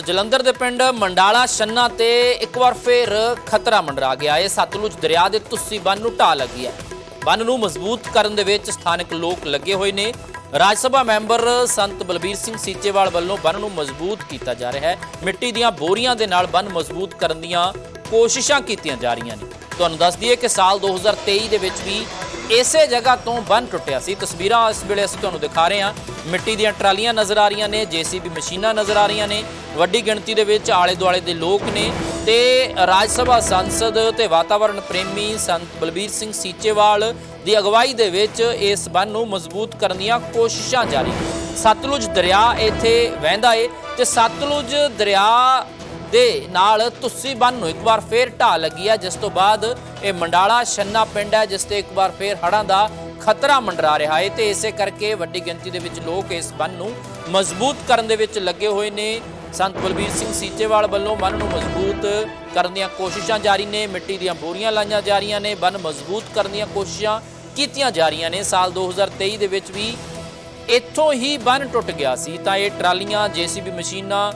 ਜਲੰਧਰ ਦੇ ਪਿੰਡ ਮੰਡਾਲਾ, ਛੰਨਾ ਤੇ ਇੱਕ ਵਾਰ ਫੇਰ ਖਤਰਾ ਮੰਡਰਾ ਗਿਆ। ਹੈ ਸਤਲੁਜ ਦਰਿਆ ਦੇ ਤੁੱਸੀ ਬੰਨ ਨੂੰ ਢਾਹ ਲੱਗੀ ਹੈ। ਬੰਨ ਨੂੰ ਮਜ਼ਬੂਤ ਕਰਨ ਦੇ ਵਿੱਚ ਸਥਾਨਕ ਲੋਕ ਲੱਗੇ ਹੋਏ ਨੇ। ਰਾਜ ਸਭਾ ਮੈਂਬਰ ਸੰਤ ਬਲਬੀਰ ਸਿੰਘ ਸੀਚੇਵਾਲ ਵੱਲੋਂ ਬੰਨ ਨੂੰ ਮਜ਼ਬੂਤ ਕੀਤਾ ਜਾ ਰਿਹਾ ਹੈ। ਮਿੱਟੀ ਦੀਆਂ ਬੋਰੀਆਂ ਦੇ ਨਾਲ ਬੰਨ ਮਜ਼ਬੂਤ ਕਰਨ ਦੀਆਂ ਕੋਸ਼ਿਸ਼ਾਂ ਕੀਤੀਆਂ ਜਾ ਰਹੀਆਂ ਨੇ। ਤੁਹਾਨੂੰ ਦੱਸ ਦਈਏ ਕਿ ਸਾਲ 2023 ਦੇ ਵਿੱਚ ਵੀ ਇਸੇ ਜਗ੍ਹਾ ਤੋਂ ਬੰਨ ਟੁੱਟਿਆ ਸੀ। ਤਸਵੀਰਾਂ ਇਸ ਵੇਲੇ ਅਸੀਂ ਤੁਹਾਨੂੰ ਦਿਖਾ ਰਹੇ ਹਾਂ। ਮਿੱਟੀ ਦੀਆਂ ਟਰਾਲੀਆਂ ਨਜ਼ਰ ਆ ਰਹੀਆਂ ਨੇ, ਜੀਸੀਬੀ ਮਸ਼ੀਨਾਂ ਨਜ਼ਰ ਆ ਰਹੀਆਂ ਨੇ। ਵੱਡੀ ਗਿਣਤੀ ਦੇ ਵਿੱਚ ਆਲੇ ਦੁਆਲੇ ਦੇ ਲੋਕ ਨੇ ਤੇ ਰਾਜ ਸਭਾ ਸੰਸਦ ਤੇ ਵਾਤਾਵਰਣ ਪ੍ਰੇਮੀ ਸੰਤ ਬਲਬੀਰ ਸਿੰਘ ਸੀਚੇਵਾਲ ਦੀ ਅਗਵਾਈ ਦੇ ਵਿੱਚ ਇਸ ਬੰਨ ਨੂੰ ਮਜ਼ਬੂਤ ਕਰਨ ਦੀਆਂ ਕੋਸ਼ਿਸ਼ਾਂ ਜਾਰੀ ਸਤਲੁਜ ਦਰਿਆ ਇੱਥੇ ਵਹਿੰਦਾ ਏ ਤੇ ਸਤਲੁਜ ਦਰਿਆ ਦੇ ਨਾਲ ਤੁੱਸੀ ਬੰਨ ਨੂੰ ਇੱਕ ਵਾਰ ਫੇਰ ਢਾਹ ਲੱਗੀ ਹੈ ਜਿਸ ਤੋਂ ਬਾਅਦ ਇਹ ਮੰਡਾਲਾ ਛੰਨਾ ਪਿੰਡ ਹੈ, ਜਿਸ ਤੇ ਇੱਕ ਵਾਰ ਫੇਰ ਹੜ੍ਹਾਂ ਦਾ ਖਤਰਾ ਮੰਡਰਾ ਰਿਹਾ ਹੈ ਤੇ ਇਸੇ ਕਰਕੇ ਵੱਡੀ ਗਿਣਤੀ ਦੇ ਵਿੱਚ ਲੋਕ ਇਸ ਬੰਨ ਨੂੰ ਮਜ਼ਬੂਤ ਕਰਨ ਦੇ ਵਿੱਚ ਲੱਗੇ ਹੋਏ ਨੇ। ਸੰਤ ਬਲਬੀਰ ਸਿੰਘ ਸੀਚੇਵਾਲ ਵੱਲੋਂ ਬੰਨ ਨੂੰ ਮਜ਼ਬੂਤ ਕਰਨ ਦੀਆਂ ਕੋਸ਼ਿਸ਼ਾਂ ਜਾਰੀ ਨੇ, ਮਿੱਟੀ ਦੀਆਂ ਬੋਰੀਆਂ ਲਾਈਆਂ ਜਾ ਰਹੀਆਂ ਨੇ, ਬੰਨ ਮਜ਼ਬੂਤ ਕਰਨ ਦੀਆਂ ਕੋਸ਼ਿਸ਼ਾਂ ਕੀਤੀਆਂ ਜਾ ਰਹੀਆਂ ਨੇ। ਸਾਲ 2023 ਦੇ ਵਿੱਚ ਵੀ ਇੱਥੋਂ ਹੀ ਬੰਨ ਟੁੱਟ ਗਿਆ ਸੀ, ਤਾਂ ਇਹ ਟਰਾਲੀਆਂ, ਜੀਸੀਬੀ ਮਸ਼ੀਨਾਂ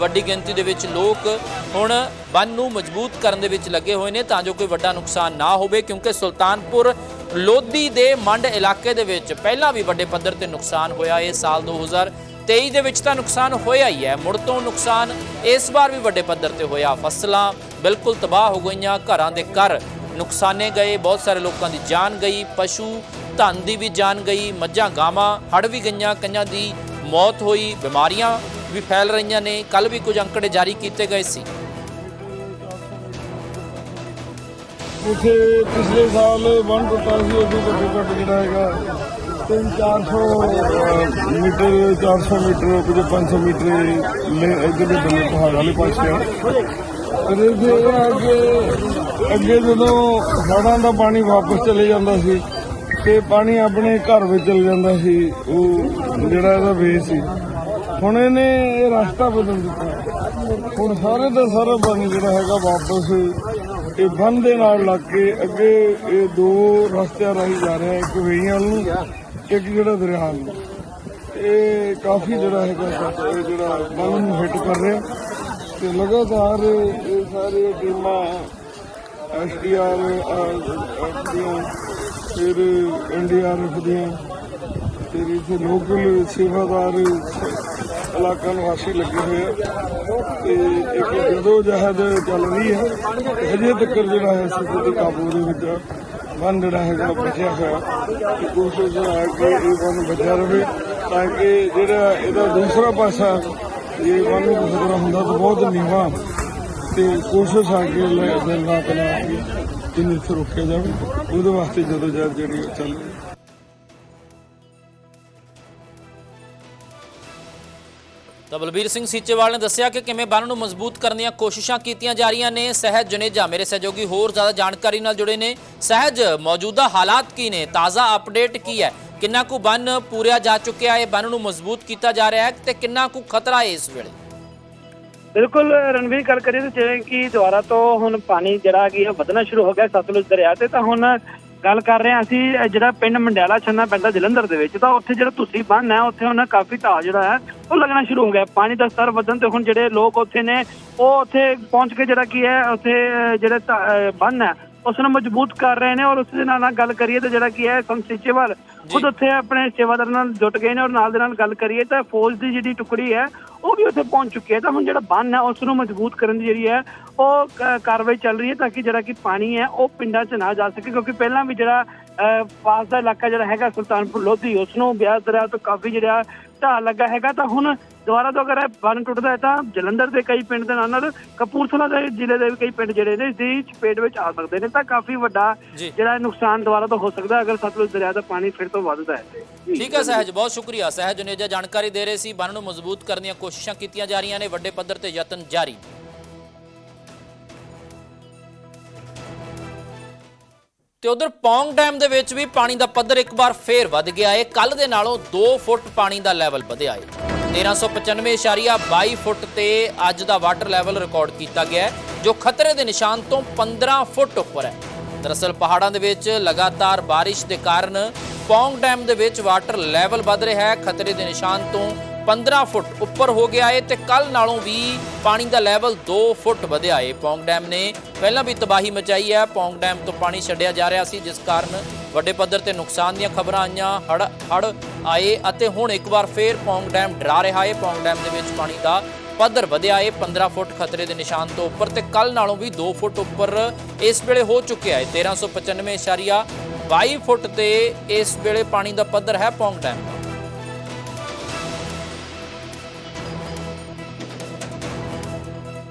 ਵੱਡੀ ਗਿਣਤੀ ਦੇ ਵਿੱਚ ਲੋਕ ਹੁਣ ਬੰਨ ਨੂੰ ਮਜ਼ਬੂਤ ਕਰਨ ਦੇ ਵਿੱਚ ਲੱਗੇ ਹੋਏ ਨੇ ਤਾਂ ਜੋ ਕੋਈ ਵੱਡਾ ਨੁਕਸਾਨ ਨਾ ਹੋਵੇ, ਕਿਉਂਕਿ ਸੁਲਤਾਨਪੁਰ ਲੋਧੀ ਦੇ ਮੰਡ ਇਲਾਕੇ ਦੇ ਵਿੱਚ ਪਹਿਲਾਂ ਵੀ ਵੱਡੇ ਪੱਧਰ ਤੇ ਨੁਕਸਾਨ ਹੋਇਆ। ਇਹ ਸਾਲ 2023 ਦੇ ਵਿੱਚ ਤਾਂ ਨੁਕਸਾਨ ਹੋਇਆ ਹੀ ਹੈ। ਮੁੜ ਤੋਂ ਨੁਕਸਾਨ ਇਸ ਵਾਰ ਵੀ ਵੱਡੇ ਪੱਧਰ ਤੇ ਹੋਇਆ। ਫਸਲਾਂ ਬਿਲਕੁਲ ਤਬਾਹ ਹੋ ਗਈਆਂ, ਘਰਾਂ ਦੇ ਘਰ ਨੁਕਸਾਨੇ ਗਏ, ਬਹੁਤ ਸਾਰੇ ਲੋਕਾਂ ਦੀ ਜਾਨ ਗਈ, ਪਸ਼ੂ, ਧਨ ਦੀ ਵੀ ਜਾਨ ਗਈ, ਮੱਝਾਂ, ਗਾਵਾਂ ਹੜ ਵੀ ਗਈਆਂ, ਕਈਆਂ ਦੀ ਮੌਤ ਹੋਈ, ਬਿਮਾਰੀਆਂ ਵੀ ਫੈਲ ਰਹੀਆਂ ਨੇ। ਕੱਲ ਵੀ ਕੁਝ ਅੰਕੜੇ ਜਾਰੀ ਕੀਤੇ ਗਏ ਸੀ। ਉੱਥੇ ਪਿਛਲੇ ਸਾਲ ਬੰਨ ਟੁੱਟਾ ਸੀ ਉਦੋਂ ਘੱਟੋ ਘੱਟ ਜਿਹੜਾ ਹੈਗਾ 3-400 ਮੀਟਰ 400 ਮੀਟਰ, ਕੁਝ 500 ਮੀਟਰ ਲੈ ਇੱਧਰ ਦੇ ਬੰਨੇ ਪਹਾੜ ਵਾਲੇ ਪਾਸੇ ਆ। ਪਰ ਇਹਦੇ ਇਹ ਕਿ ਅੱਗੇ ਜਦੋਂ ਹੜ੍ਹਾਂ ਦਾ ਪਾਣੀ ਵਾਪਸ ਚਲੇ ਜਾਂਦਾ ਸੀ, ਤੇ ਪਾਣੀ ਆਪਣੇ ਘਰ ਵਿੱਚ ਚਲ ਜਾਂਦਾ ਸੀ, ਉਹ ਜਿਹੜਾ ਇਹਦਾ ਵੇ ਸੀ। ਹੁਣ ਇਹਨੇ ਇਹ ਰਸਤਾ ਬਦਲ ਦਿੱਤਾ। ਹੁਣ ਸਾਰੇ ਦਾ ਸਾਰਾ ਬੰਨ ਜਿਹੜਾ ਹੈਗਾ ਵਾਪਸ ਇਹ ਬੰਨ ਦੇ ਨਾਲ ਲੱਗ ਕੇ ਅੱਗੇ ਇਹ ਦੋ ਰਸਤਿਆਂ ਰਾਹੀਂ ਜਾ ਰਿਹਾ, ਇੱਕ ਵੇਈਆਂ ਨੂੰ ਇੱਕ ਜਿਹੜਾ ਦਰਿਆ ਨੂੰ। ਇਹ ਕਾਫੀ ਜਿਹੜਾ ਹੈਗਾ ਇਹ ਜਿਹੜਾ ਬੰਨ ਨੂੰ ਹਿੱਟ ਕਰ ਰਿਹਾ। ਤੇ ਲਗਾਤਾਰ ਇਹ ਸਾਰੇ ਟੀਮਾਂ ਐਸਡੀਆਰ ਦੀਆਂ ਫਿਰ ਐਨਡੀਆਰਐਫ ਦੀਆਂ, ਫਿਰ ਇੱਥੇ ਲੋਕਲ ਸੇਵਾਦਾਰ ਇਲਾਕਾ ਨਿਵਾਸੀ ਲੱਗੇ ਹੋਏ ਆ। ਤੇ ਇੱਕ ਜਦੋਂ ਜਹਾਜ਼ ਚੱਲ ਰਹੀ ਹੈ। ਤੇ ਹਜੇ ਤੱਕ ਜਿਹੜਾ ਹੈ ਸਿੱਧੇ ਦੇ ਕਾਬੂ ਦੇ ਵਿੱਚ ਬੰਨ ਜਿਹੜਾ ਹੈਗਾ ਬਚਿਆ ਹੋਇਆ। ਤੇ ਕੋਸ਼ਿਸ਼ ਹੈ ਕਿ ਇਹ ਬੰਨ ਬਚਿਆ ਰਹੇ ਤਾਂ ਕਿ ਜਿਹੜਾ ਇਹਦਾ ਦੂਸਰਾ ਪਾਸਾ ਜੇ ਬੰਨ ਨੂੰ ਖਤਰਾ ਹੁੰਦਾ ਤਾਂ ਬਹੁਤ ਨੀਵਾਂ। ਤੇ ਕੋਸ਼ਿਸ਼ ਆ ਕਿ ਦਿਲ ਨਾ ਕਲਾ ਇਹਨੂੰ ਇੱਥੇ ਰੋਕਿਆ ਜਾਵੇ। ਉਹਦੇ ਵਾਸਤੇ ਜਦੋਂ ਜਦ ਜਿਹੜੀ ਚੱਲ ਤਾਂ ਬਲਬੀਰ ਸਿੰਘ ਸੀਚੇਵਾਲ ਨੇ ਦੱਸਿਆ ਕਿ ਕਿਵੇਂ ਬੰਨ ਨੂੰ ਮਜ਼ਬੂਤ ਕਰਨ ਦੀਆਂ ਕੋਸ਼ਿਸ਼ਾਂ ਕੀਤੀਆਂ ਜਾ ਰਹੀਆਂ ਨੇ। ਸਹਿਜ ਜਨੇਜਾ ਮੇਰੇ ਸਹਿਯੋਗੀ ਹੋਰ ਜ਼ਿਆਦਾ ਜਾਣਕਾਰੀ ਨਾਲ ਜੁੜੇ ਨੇ। ਸਹਿਜ, ਮੌਜੂਦਾ ਹਾਲਾਤ ਕੀ ਨੇ? ਤਾਜ਼ਾ ਅਪਡੇਟ ਕੀ ਹੈ? ਕਿੰਨਾ ਕੁ ਬੰਨ ਪੂਰਿਆ ਜਾ ਚੁੱਕਿਆ? ਹੈ ਬੰਨ ਨੂੰ ਮਜ਼ਬੂਤ ਕੀਤਾ ਜਾ ਰਿਹਾ ਹੈ ਤੇ ਕਿੰਨਾ ਕੁ ਖਤਰਾ ਹੈ ਇਸ ਵੇਲੇ? ਬਿਲਕੁਲ, ਰਣਵੀਰ, ਗੱਲ ਕਰੀਏ ਤਾਂ ਜਿਵੇਂ ਕਿ ਦੁਆਰਾ ਤੋਂ ਹੁਣ ਪਾਣੀ ਜਿਹੜਾ ਕੀ ਹੈ ਵਧਣਾ ਸ਼ੁਰੂ ਹੋ ਗਿਆ ਸਤਲੁਜ ਦਰਿਆ ਤੇ, ਤਾਂ ਹੁਣ ਗੱਲ ਕਰ ਰਹੇ ਹਾਂ ਅਸੀਂ ਜਿਹੜਾ ਪਿੰਡ ਮੰਡਿਆਲਾ ਛੰਨਾ ਪੈਂਦਾ ਜਲੰਧਰ ਦੇ ਵਿੱਚ, ਤਾਂ ਉੱਥੇ ਜਿਹੜਾ ਤੁਸੀਂ ਬੰਨ ਹੈ, ਉੱਥੇ ਹੁਣ ਕਾਫੀ ਢਾਹ ਜਿਹੜਾ ਹੈ, ਉਹ ਲੱਗਣਾ ਸ਼ੁਰੂ ਹੋ ਗਿਆ। ਪਾਣੀ ਦਾ ਸਤਰ ਵਧਣ ਤੇ ਹੁਣ ਜਿਹੜੇ ਲੋਕ ਉੱਥੇ ਨੇ, ਉਹ ਉੱਥੇ ਪਹੁੰਚ ਕੇ ਜਿਹੜਾ ਕੀ ਹੈ, ਉੱਥੇ ਜਿਹੜੇ ਢਾਹ- ਬੰਨ ਹੈ ਉਸ ਨੂੰ ਮਜ਼ਬੂਤ ਕਰ ਰਹੇ ਨੇ ਔਰ ਉਸ ਦੇ ਨਾਲ ਨਾਲ ਗੱਲ ਕਰੀਏ ਤਾਂ ਜਿਹੜਾ ਕੀ ਹੈ ਸੰਸੀਚੇਵਾਲ ਖੁਦ ਉੱਥੇ ਆਪਣੇ ਸੇਵਾਦਾਰ ਨਾਲ ਜੁਟ ਗਏ ਨੇ ਔਰ ਨਾਲ ਦੇ ਨਾਲ ਗੱਲ ਕਰੀਏ ਤਾਂ ਫੌਜ ਦੀ ਜਿਹੜੀ ਟੁਕੜੀ ਹੈ ਉਹ ਵੀ ਉੱਥੇ ਪਹੁੰਚ ਚੁੱਕੀ ਹੈ। ਤਾਂ ਹੁਣ ਜਿਹੜਾ ਬੰਨ ਹੈ ਉਸ ਨੂੰ ਮਜ਼ਬੂਤ ਕਰਨ ਦੀ ਜਿਹੜੀ ਹੈ ਉਹ ਕਾਰਵਾਈ ਚੱਲ ਰਹੀ ਹੈ ਤਾਂ ਕਿ ਜਿਹੜਾ ਕਿ ਪਾਣੀ ਹੈ ਉਹ ਪਿੰਡਾਂ 'ਚ ਨਾ ਜਾ ਸਕੇ ਕਿਉਂਕਿ ਪਹਿਲਾਂ ਵੀ ਜਿਹੜਾ ਪਾਸ ਦਾ ਇਲਾਕਾ ਜਿਹੜਾ ਹੈਗਾ ਸੁਲਤਾਨਪੁਰ ਲੋਧੀ ਉਸ ਨੂੰ ਬਿਆਸ ਦਰਿਆ ਤੋਂ ਕਾਫੀ ਜਿਹੜਾ ਢਾਹ ਲੱਗਾ ਹੈਗਾ। ਤਾਂ ਹੁਣ ਦੁਬਾਰਾ ਤੋਂ ਅਗਰ ਇਹ ਬੰਨ ਟੁੱਟਦਾ ਹੈ ਤਾਂ ਜਲੰਧਰ ਦੇ ਕਈ ਪਿੰਡ ਦੇ ਨਾਲ ਨਾਲ ਕਪੂਰਥਲਾ ਦੇ ਜ਼ਿਲ੍ਹੇ ਦੇ ਵੀ ਕਈ ਪਿੰਡ ਜਿਹੜੇ ਨੇ ਇਸ ਦੀ ਚਪੇਟ ਵਿੱਚ ਆ ਸਕਦੇ ਨੇ। ਤਾਂ ਕਾਫੀ ਵੱਡਾ। ਜਿਹੜਾ ਨੁਕਸਾਨ ਦੁਬਾਰਾ ਤੋਂ ਹੋ ਸਕਦਾ ਅਗਰ ਸਤਲੁਜ ਦਰਿਆ ਦਾ ਪਾਣੀ ਫਿਰ ਤੋਂ ਵੱਧਦਾ ਹੈ। ਠੀਕ ਹੈ ਸਹਿਜ ਬਹੁਤ ਸ਼ੁਕਰੀਆ। ਸਹਿਜ ਜਨੇਜਾ ਜਾਣਕਾਰੀ ਦੇ ਰਹੇ ਸੀ ਬੰਨ ਨੂੰ ਮਜ਼ਬੂਤ ਕਰਨ ਦੀਆਂ ਕੋਸ਼ਿਸ਼ਾਂ ਕੀਤੀਆਂ ਜਾ ਰਹੀਆਂ ਨੇ। ਵੱਡੇ ਪੱਧਰ ਤੇ ਯਤਨ ਜਾਰੀ। ਤੇ ਉਧਰ ਪੌਂਗ ਡੈਮ ਦੇ ਵਿੱਚ ਵੀ ਪਾਣੀ ਦਾ ਪੱਧਰ ਇੱਕ ਵਾਰ ਫੇਰ ਵੱਧ ਗਿਆ ਹੈ ਕੱਲ ਦੇ ਨਾਲੋਂ 2 ਫੁੱਟ ਪਾਣੀ ਦਾ ਲੈਵਲ ਵਧਿਆ ਹੈ 1395.22 ਫੁੱਟ ਤੇ ਅੱਜ ਦਾ ਵਾਟਰ ਲੈਵਲ ਰਿਕਾਰਡ ਕੀਤਾ ਗਿਆ ਹੈ ਜੋ ਖਤਰੇ ਦੇ ਨਿਸ਼ਾਨ ਤੋਂ 15 ਫੁੱਟ ਉੱਪਰ ਹੈ। ਦਰਅਸਲ ਪਹਾੜਾਂ ਦੇ ਵਿੱਚ ਲਗਾਤਾਰ ਬਾਰਿਸ਼ ਦੇ ਕਾਰਨ ਪੌਂਗ ਡੈਮ ਦੇ ਵਿੱਚ ਵਾਟਰ ਲੈਵਲ ਵੱਧ ਰਿਹਾ ਹੈ ਖਤਰੇ ਦੇ ਨਿਸ਼ਾਨ ਤੋਂ 15 ਫੁੱਟ ਉੱਪਰ ਹੋ ਗਿਆ ਏ ਤੇ ਕੱਲ ਨਾਲੋਂ ਵੀ ਪਾਣੀ ਦਾ ਲੈਵਲ 2 ਫੁੱਟ ਵਧਿਆ ਏ। ਪੌਂਗ ਡੈਮ ਨੇ ਪਹਿਲਾਂ ਵੀ ਤਬਾਹੀ ਮਚਾਈ ਹੈ। ਪੌਂਗ ਡੈਮ ਤੋਂ ਪਾਣੀ ਛੱਡਿਆ ਜਾ ਰਿਹਾ ਸੀ, ਜਿਸ ਕਾਰਨ ਵੱਡੇ ਪੱਧਰ ਤੇ ਨੁਕਸਾਨ ਦੀਆਂ ਖਬਰਾਂ ਆਈਆਂ। ਹੜ ਹੜ ਆਏ ਅਤੇ ਹੁਣ ਇੱਕ ਵਾਰ ਫੇਰ ਪੌਂਗ ਡੈਮ ਡਰਾ ਰਿਹਾ ਏ। ਪੌਂਗ ਡੈਮ ਦੇ ਵਿੱਚ ਪਾਣੀ ਦਾ ਪੱਧਰ ਵਧਿਆ ਏ। 15 ਫੁੱਟ ਖਤਰੇ ਦੇ ਨਿਸ਼ਾਨ ਤੋਂ ਉੱਪਰ ਤੇ ਕੱਲ ਨਾਲੋਂ ਵੀ 2 ਫੁੱਟ ਉੱਪਰ ਇਸ ਵੇਲੇ ਹੋ ਚੁੱਕਿਆ ਹੈ 1395.22 ਫੁੱਟ ਤੇ ਇਸ ਵੇਲੇ ਪਾਣੀ ਦਾ ਪੱਧਰ ਹੈ ਪੌਂਗ ਡੈਮ ਦਾ।